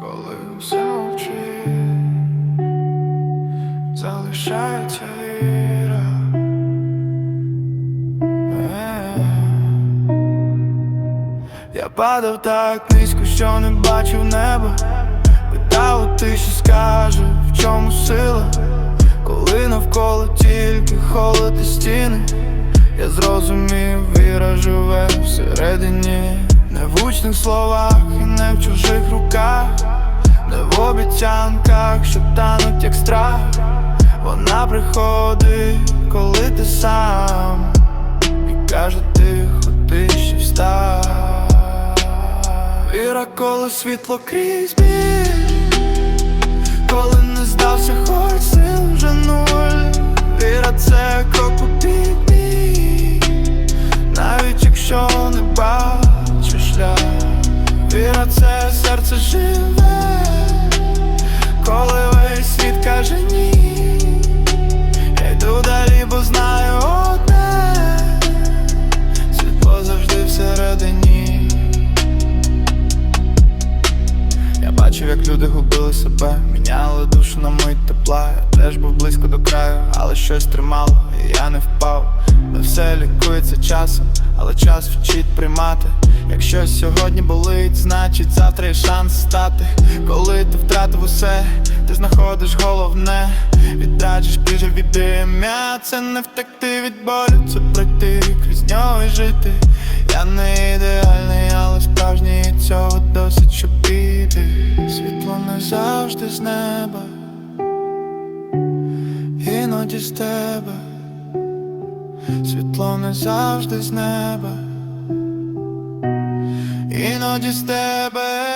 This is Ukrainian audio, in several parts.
коли все мовчить, залишається віра. Е. Я падав так низько, що не бачив неба. Питав у тиші скаже, в чому сила, коли навколо тільки холод і стіни. Я зрозумів, віра живе всередині, не в гучних словах і не в чужих руках, обіцянках, що тануть, як страх. Вона приходить, коли ти сам, і каже тихо, ти ще встав. Віра, коли світло крізь біль. Коли не здався, хоч сил вже нуль. Віра це крок у підбій Навіть якщо не бачиш шлях. Віра це серце живе бачив, як люди губили себе, міняли душу на мить тепла. Я теж був близько до краю, але щось тримало, і я не впав. Не все лікується часом, але час вчить приймати. Якщо сьогодні болить, значить завтра є шанс стати. Коли ти втратив усе, ти знаходиш головне, віддачиш біже від ім'я. Це не втекти від болю, це пройти крізь нього і жити. Я не ідеальний, але справжній цього досить, щоб завжди з неба, іноді з тебе. Світло не завжди з неба, іноді з тебе.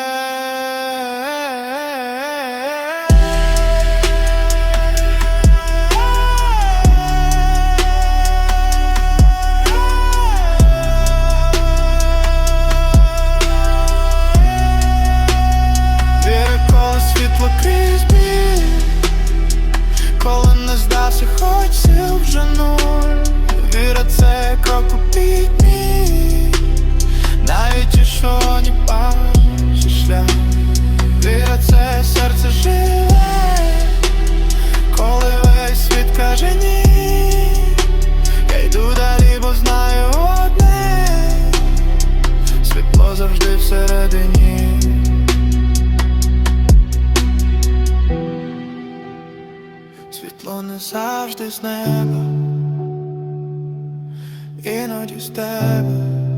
Завжди всередині Світло не завжди з неба, іноді з тебе.